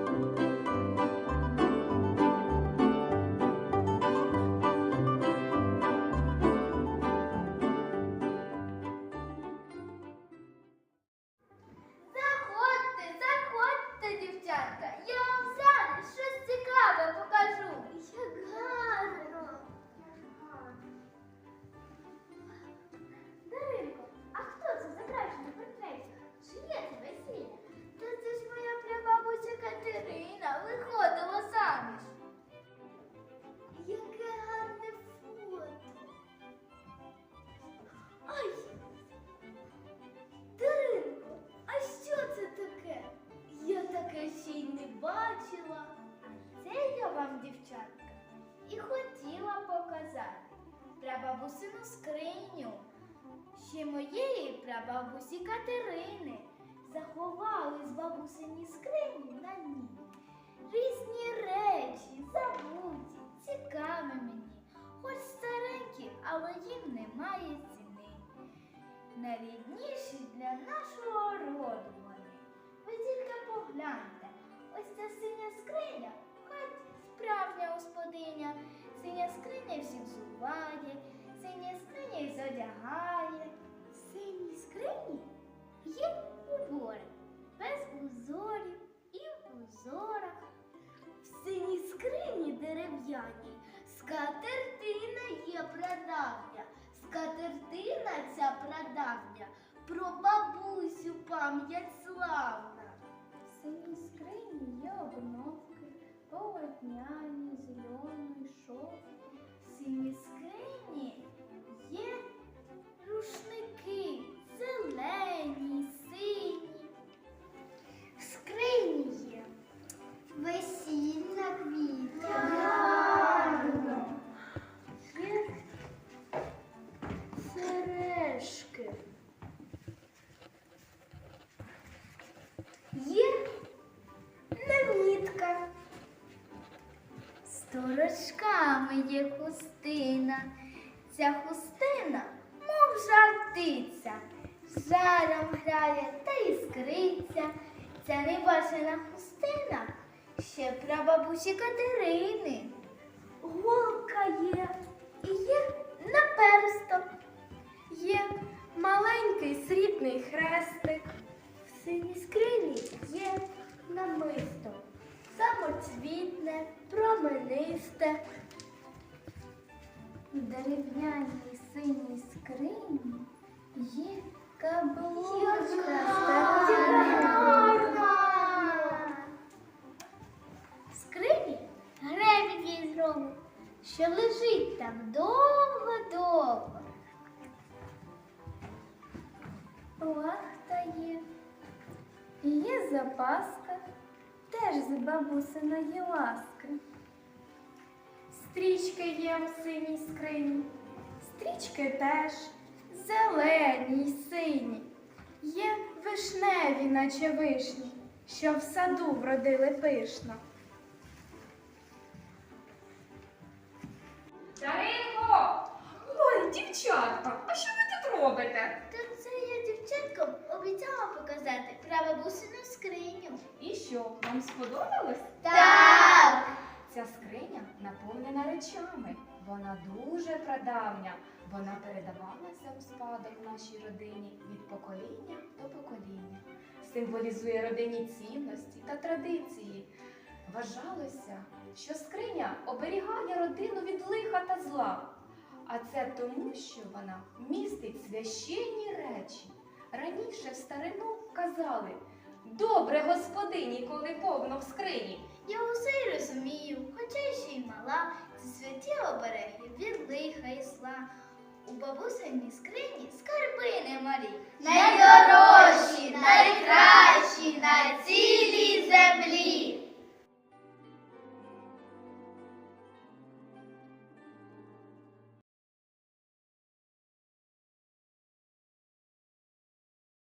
you бачила. Це я вам, дівчатка, і хотіла показати прабабусину скриню. Ще моєї прабабусі Катерини заховали з бабусині скрині на ній. Різні речі, забуті, цікаві мені, хоч старенькі, але їм немає ціни найрідніші для нашого роду вони. Ви тільки погляньте, ось ця синя скриня, хай справжня господиня. Синя скриня всіх зуває, синя скриня й зодягає. В синій скрині є убори, без узорів і в узорах. В синій скрині дерев'яній скатертина є прадавня. Скатертина ця прадавня про бабусю пам'ять славна. В синій скрині є обновки, полотняні, зелені, Сторочками є хустина. Ця хустина, мов жартиця, жаром грає та іскриться. Ця небачена хустина ще прабабусі Катерини. Голка є і є наперсток. Є маленький срібний хрестик. В синій скрині є намисто. Самоцвітне, променисте. В дерев'яній синій скрині є каблучка старовинна. В скрині гребінь їй зробив, що лежить там довго-довго. Лахта є, є запаска, теж з бабусиної ласки. Стрічки є в синій скрині, стрічки теж зелені й сині. Є вишневі, наче вишні, що в саду вродили пишно. Даринко! Ой, дівчатка, а що ви тут робите? Та це я дівчаткам обіцяла показати прабабусину скриню. Що, вам сподобалось? Так! Ця скриня наповнена речами. Вона дуже прадавня. Вона передавалася у спадок нашій родині від покоління до покоління. Символізує родинні цінності та традиції. Вважалося, що скриня оберігає родину від лиха та зла. А це тому, що вона містить священні речі. Раніше в старину казали добре господині, коли повно в скрині. Я усе й розумію, хоча ще й мала, це святі обереги від лиха і зла. У бабусиній скрині